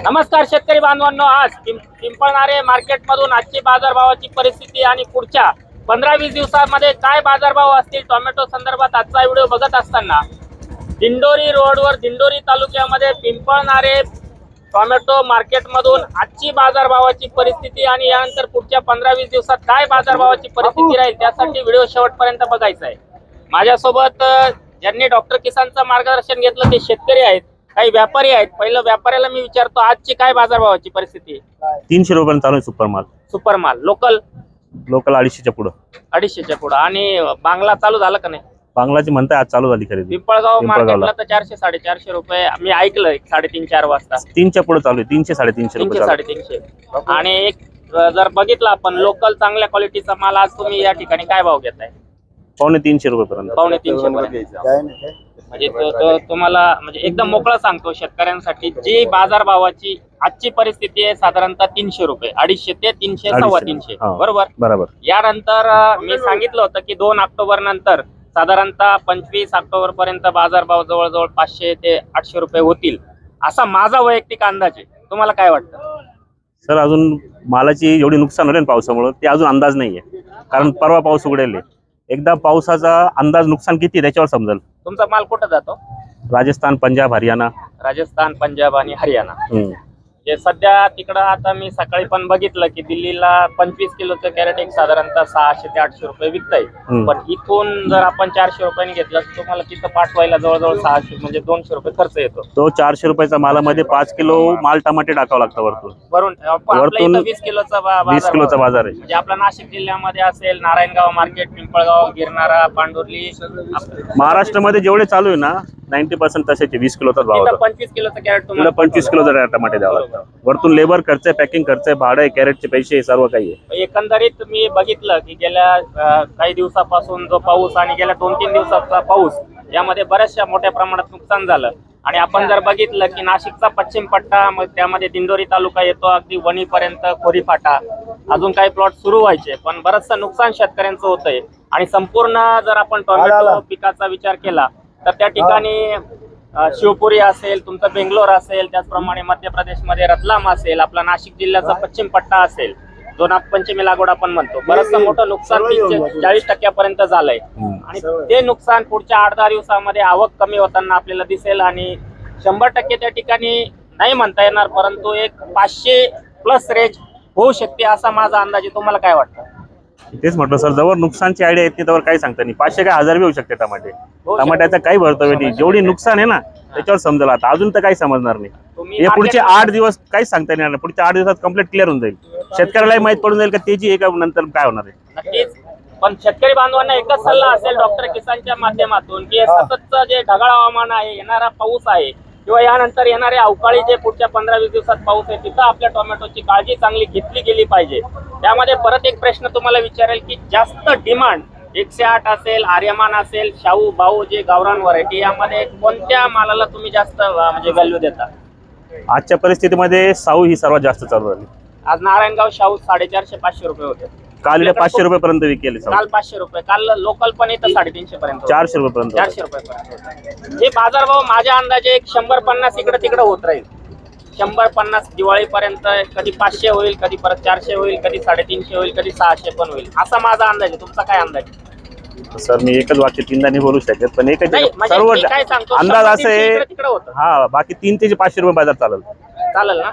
नमस्कार शेतकरी बांधवांनो आज पिंपळणारे मार्केटमधून आजची बाजारभावाची परिस्थिती आणि पुढच्या पंधरा वीस दिवसामध्ये काय बाजारभाव असतील टोमॅटो संदर्भात आजचा व्हिडिओ बघत असताना दिंडोरी रोडवर दिंडोरी तालुक्यामध्ये पिंपळणारे टोमॅटो मार्केटमधून आजची बाजारभावाची परिस्थिती आणि यानंतर पुढच्या पंधरा वीस दिवसात काय बाजारभावाची परिस्थिती राहील त्यासाठी व्हिडिओ शेवटपर्यंत बघायचा आहे. माझ्यासोबत ज्यांनी डॉक्टर किसानचं मार्गदर्शन घेतलं ते शेतकरी आहेत. काही व्यापारी आहेत. पहिलं व्यापाऱ्याला मी विचारतो आजची काय बाजारभावाची परिस्थिती आहे? तीनशे रुपयानं चालू आहे सुपर माल. सुपर माल. लोकल? लोकल अडीचशेच्या पुढं. अडीचशेच्या पुढं. आणि बांगला चालू झालं का नाही? बांगलाची म्हणताय आज चालू झाली खरेदी. पिंपळगाव पिंपळगावला. मार्केटला तर चारशे साडेचारशे रुपये. मी ऐकलं एक साडेतीन चार वाजता. तीनच्या पुढे चालू आहे. तीनशे साडेतीनशे रुपये तीनशे चालू आहे. साडेतीनशे. आणि एक अ, जर बघितलं आपण लोकल चांगल्या क्वालिटीचा माल आज तुम्ही या ठिकाणी काय भाव घेताय? पावणे तीनशे रुपये पर्यंत पावणे तीनशे पर्यंत म्हणजे तो- तो तुम्हाला म्हणजे एकदम मोकळा सांगतो शेतकऱ्यांसाठी. जी बाजार भावाची आजची परिस्थिती आहे साधारणतः तीनशे रुपये अडीचशे ते तीनशे सव्वा. तीनशे. हा. बरोबर? बरोबर. यानंतर मी सांगितलं होतं की दोन ऑक्टोबर नंतर साधारणतः पंचवीस ऑक्टोबर पर्यंत बाजारभाव जवळजवळ पाचशे ते आठशे रुपये होतील. असा माझा वैयक्तिक अंदाज आहे. तुम्हाला काय वाटतं? सर अजून मालाची एवढी नुकसान होईल पावसामुळे? ते अजून अंदाज नाहीये. कारण परवा पाऊस उघडेल. एकदा पावसाचा अंदाज नुकसान किती त्याच्यावर समजेल. तुमचा माल कुठं जातो? राजस्थान पंजाब हरियाणा. राजस्थान पंजाब आणि हरियाणा. हम्म. जे सध्या तिकडं आता मी सकाळी पण बघितलं की दिल्लीला पंचवीस किलोचं कॅरेट एक साधारणतः सहाशे ते आठशे रुपये विकताय. पण इथून जर आपण चारशे रुपयाने घेतलं तर तुम्हाला तिथं पाठवायला जवळजवळ सहाशे म्हणजे दोनशे रुपये खर्च येतो तो चारशे रुपयाचा मालामध्ये पाच किलो माल टमाटे टाकावं लागतं वरतून वरून वरतून वीस किलोचा बा- वीस बाजार किलोचा. बाजार आहे म्हणजे आपला नाशिक जिल्ह्यामध्ये असेल नारायणगाव मार्केट पिंपळगाव गिरणारा पांडुर्ली आप- महाराष्ट्रामध्ये जेवढे चालू आहे ना नाईन्टी पर्सेंट तसेच वीस किलोचाच भाव होता. पंचवीस किलोचं कॅरेट तुला तुम्हाला पंचवीस किलो टमाटे द्यावं लागतं. वरतून लेबर खर्च आहे पॅकिंग खर्च आहे भाडं आहे कॅरेटचे पैसे सर्व काही आहे. एकंदरीत मी बघितलं की गेल्या काही दिवसापासून जो पाऊस आणि गेल्या दोन तीन दिवसाचा पाऊस यामध्ये बऱ्याचशा मोठ्या प्रमाणात नुकसान झालं. आणि आपण जर बघितलं की नाशिकचा पश्चिम पट्टा मग त्यामध्ये दिंडोरी तालुका येतो अगदी वणीपर्यंत खोरी फाटा अजून काही प्लॉट सुरू व्हायचे पण बरंचसं नुकसान शेतकऱ्यांचं होतंय. आणि संपूर्ण जर आपण टोमॅटो पिकाचा विचार केला तर त्या ठिकाणी शिवपुरी असेल तुमचं बेंगलोर असेल त्याचप्रमाणे मध्य प्रदेशमध्ये रतलाम असेल आपला नाशिक जिल्ह्याचा पश्चिम पट्टा असेल जो नागपंचमी लागवड आपण म्हणतो. बरंचसं मोठं नुकसान चाळीस टक्क्यापर्यंत झालंय. आणि ते नुकसान पुढच्या आठ दहा दिवसामध्ये आवक कमी होताना आपल्याला दिसेल आणि शंभर टक्के त्या ठिकाणी नाही म्हणता येणार परंतु एक पाचशे प्लस रेंज होऊ शकते असा माझा अंदाज आहे. तुम्हाला काय वाटतं? तेच म्हटलं सर जवळ नुकसानची आयडिया येत त्यावर काही सांगता नाही. पाचशे काय हजार बी होऊ शकते टमाटे. शकते. टमाट्याचं काही भरतव्य नाही. जेवढी नुकसान आहे ना त्याच्यावर समजेल आता. अजून तर काही समजणार नाही. हे पुढचे आठ दिवस काहीच सांगता येणार नाही. पुढच्या आठ दिवसात कंप्लीट क्लिअर होऊन जाईल. शेतकऱ्यालाही माहीत पडून जाईल का त्याची एका नंतर काय होणार आहे? नक्कीच. पण शेतकरी बांधवांना एकच सल्ला असेल डॉक्टर किसानच्या माध्यमातून की हे. सततचं जे ढगाळ हवामान आहे येणारा पाऊस आहे किंवा यानंतर येणारे अवकाळी जे पुढच्या पंधरा वीस दिवसात पाऊस आहे तिथं आपल्या टोमॅटोची काळजी चांगली घेतली गेली पाहिजे. त्यामध्ये परत एक प्रश्न तुम्हाला विचारेल की जास्त डिमांड एकशे आठ असेल आर्यमान असेल शाहू भाऊ जे गावरान व्हरायटी यामध्ये कोणत्या मालाला तुम्ही जास्त म्हणजे व्हॅल्यू देता? आजच्या परिस्थितीमध्ये साऊ ही सर्वात जास्त चालू झाली. आज नारायणगाव शाहू साडेचारशे पाचशे रुपये होते. काल इकडे पाचशे रुपयापर्यंत विकेले साऊ काल पाचशे रुपये. काल लोकल पण इथं साडेतीनशे पर्यंत. चारशे रुपयापर्यंत चारशे रुपये हे बाजारभाव माझ्या अंदाजे एक शंभर पन्नास इकडे तिकडे होत राहील. शंभर पन्नास दिवाळीपर्यंत कधी पाचशे होईल कधी परत चारशे होईल कधी साडेतीनशे होईल कधी सहाशे पण होईल. असा माझा अंदाज आहे. तुमचा काय अंदाज आहे? सर मी एकच वाक्य तीनदा नाही बोलू शकत पण एकच नाही म्हणजे सर्व मी काय सांगतो अंदाज असं इकडे तिकडे होतं. हा बाकी तीन ते पाचशे रुपये बाजार चालेल. चालेल ना?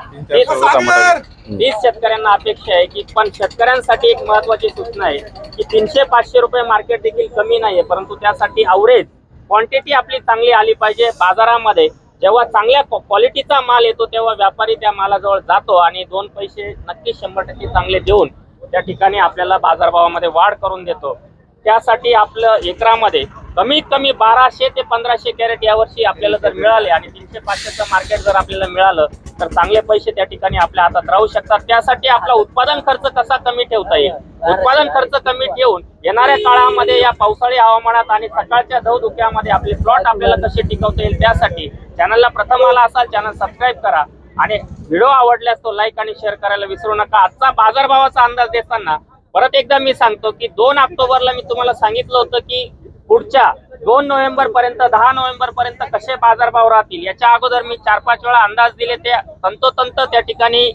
तीच शेतकऱ्यांना अपेक्षा आहे की पण शेतकऱ्यांसाठी एक महत्वाची सूचना आहे की तीनशे पाचशे रुपये मार्केट देखील कमी नाहीये परंतु त्यासाठी अवरेज क्वांटिटी आपली चांगली आली पाहिजे. बाजारामध्ये जेव्हा चांगल्या क्वालिटीचा माल येतो तेव्हा व्यापारी त्या मालाजवळ जातो आणि दोन पैसे नक्कीच शंभर टक्के चांगले देऊन त्या ठिकाणी आपल्याला बाजारभावामध्ये वाढ करून देतो. त्यासाठी आपलं एकरामध्ये कमीत कमी बाराशे ते पंधराशे कॅरेट यावर्षी आपल्याला जर मिळाले आणि तीनशे पाचशेचं मार्केट जर आपल्याला मिळालं तर चांगले पैसे त्या ठिकाणी आपल्या हातात राहू शकतात. त्यासाठी आपला उत्पादन खर्च कसा कमी ठेवता येईल? उत्पादन खर्च कमी ठेवून येणाऱ्या काळामध्ये या पावसाळी हवामानात आणि सकाळच्या धवधुक्यामध्ये आपले प्लॉट आपल्याला कसे टिकवता येईल त्यासाठी चॅनलला प्रथम आला असाल चॅनल सबस्क्राईब करा. आणि व्हिडिओ आवडल्यास तो लाईक आणि शेअर करायला विसरू नका. आजचा बाजारभावाचा अंदाज देताना परत एकदा मी सांगतो की दोन ऑक्टोबरला मी तुम्हाला सांगितलं होतं की पुढच्या दोन नोव्हेंबर पर्यंत दहा नोव्हेंबर पर्यंत कसे बाजारभाव राहतील? याच्या अगोदर मी चार पाच वेळा अंदाज दिले ते तंतोतंत त्या ठिकाणी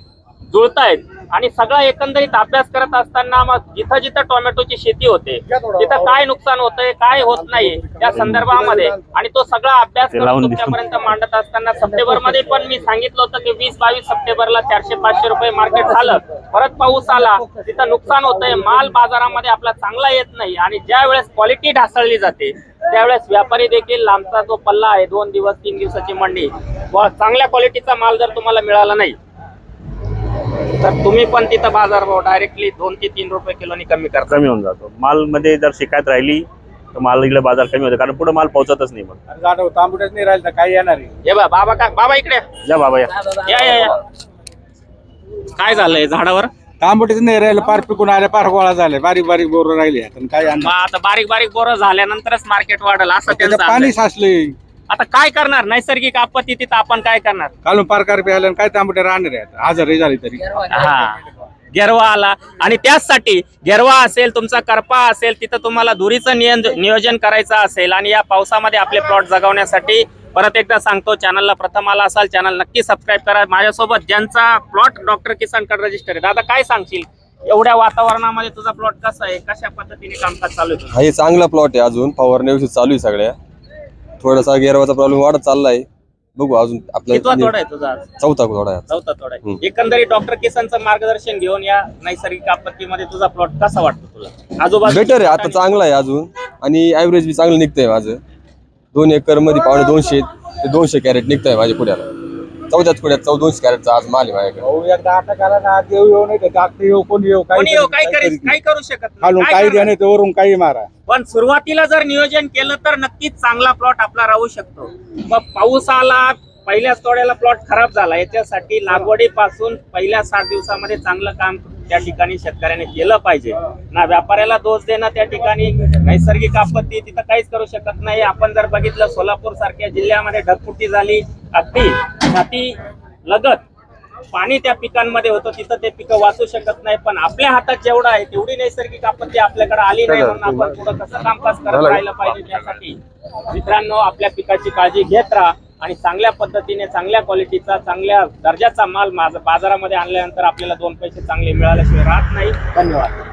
जुळतायत. आणि सगळा एकंदरीत अभ्यास करत असताना मग जिथं जिथं टोमॅटोची शेती होते तिथं काय नुकसान होतंय काय होत नाही त्या संदर्भामध्ये. आणि तो सगळा अभ्यास तुमच्यापर्यंत मांडत असताना सप्टेंबरमध्ये पण मी सांगितलं होतं की वीस बावीस सप्टेंबरला चारशे पाचशे रुपये मार्केट झालं. परत पाऊस आला. तिथं नुकसान होतंय. माल बाजारामध्ये आपला चांगला येत नाही. आणि ज्या वेळेस क्वालिटी ढासळली जाते त्यावेळेस व्यापारी देखील लांबचा जो पल्ला आहे दोन दिवस तीन दिवसाची मंडी चांगल्या क्वालिटीचा माल जर तुम्हाला मिळाला नाही तर तुम्ही पण तिथं बाजारभाव डायरेक्टली दोन ते तीन रुपये किलोनी कमी करता. कमी होऊन जातो. मालमध्ये जर शिकायत राहिली तर माल इकडे बाजार कमी होतो. कारण पुढे माल पोहोचतच नाही मग. जाणव तांबुट्याच नाही राहिलं तर काय येणार आहे. हे बा बाबा का बाबा इकडे. जा बाबा या. या या या. काय झालंय झाडावर? तांबुट्याच नाही राहिलं पार पिकून आले पार गोळा झाले बारीक बारीक बोर राहिले. आता काय मग आणणार. आता बारीक बारीक बोरं झाल्यानंतरच मार्केट वाढेल असं त्याचं त्यांचं पाणी अंदाज. साचले आता काय करणार? नैसर्गिक आपत्ती तिथं आपण काय करणार? कालून पार कार प्यायला काय तांबुट्या राहणार आहे आता आजारी झाली तरी. हा. गेरवा आला. आणि त्याचसाठी गेरवा असेल तुमचा करपा असेल तिथं तुम्हाला दुरीचं नियन- नियोजन करायचं असेल आणि या पावसामध्ये आपले प्लॉट जगवण्यासाठी परत एकदा सांगतो चॅनलला प्रथम आला असाल चॅनल नक्की सबस्क्राईब करा. माझ्यासोबत ज्यांचा प्लॉट डॉक्टर किसान कड रजिस्टर आहे. दादा काय सांगशील? एवढ्या वातावरणामध्ये तुझा प्लॉट कसा आहे? कशा पद्धतीने कामकाज चालू आहे? हा हे चांगला प्लॉट आहे अजून. फवारणी व्यवस्थित चालू आहे सगळ्या. थोडासा गेरवाचा प्रॉब्लेम वाढत चाललाय. बघू अजून कितवा आपला तोडा आहे तुझा आज? चौथा थोडा आहे. चौथा तोडा आहे. हम्म. एकंदरीत डॉक्टर किसनचं मार्गदर्शन घेऊन या नैसर्गिक आपत्तीमध्ये तुझा प्लॉट कसा वाटतो तुला? आजूबाजू बेटर आहे. आता चांगला आहे अजून. आणि ऍव्हरेज बी चांगलं निघतंय माझं. दोन एकरमध्ये पावणे दोनशे ते दोनशे कॅरेट निघतंय माझ्या पुढ्याला. चौथ्याच पुढ्यात चौ दोनशे कॅरेटचा आज माल आहे माझ्याकडे. भाऊ एकदा अटक आला ना आज येऊ येऊ नाही तर दाखते येऊ कोणी येऊ कोणी येऊ, काय काही करेल. करू शकत. खालून काही करणार? द्या नाही तर वरून काही मारा. पण सुरुवातीला जर नियोजन केलं तर नक्कीच चांगला प्लॉट आपला राहू शकतो. मग पाऊस आला पहिल्याच तोड्याला प्लॉट खराब झाला. याच्यासाठी लागवडीपासून पहिल्या साठ दिवसामध्ये चांगलं काम त्या ठिकाणी शेतकऱ्याने केलं पाहिजे. ना व्यापाऱ्याला दोष देणं त्या ठिकाणी नैसर्गिक आपत्ती तिथं काहीच करू शकत नाही. आपण जर बघितलं सोलापूर सारख्या जिल्ह्यामध्ये ढगफुटी झाली अगदी छाती लगत पाणी त्या पिकांमध्ये होतं तिथं ते पिकं वाचू शकत नाही. पण आपल्या हातात जेवढं आहे तेवढी नैसर्गिक आपत्ती आपल्याकडे आली नाही म्हणून आपण पुढं कसं कामकाज करत राहिलं पाहिजे त्यासाठी. मित्रांनो आपल्या पिकाची काळजी घेत राहा आणि चांगल्या पद्धतीने चांगल्या क्वालिटीचा चांगल्या दर्जाचा माल माझा बाजारामध्ये आणल्यानंतर आपल्याला दोन पैसे चांगले मिळाल्याशिवाय राहत नाही. धन्यवाद.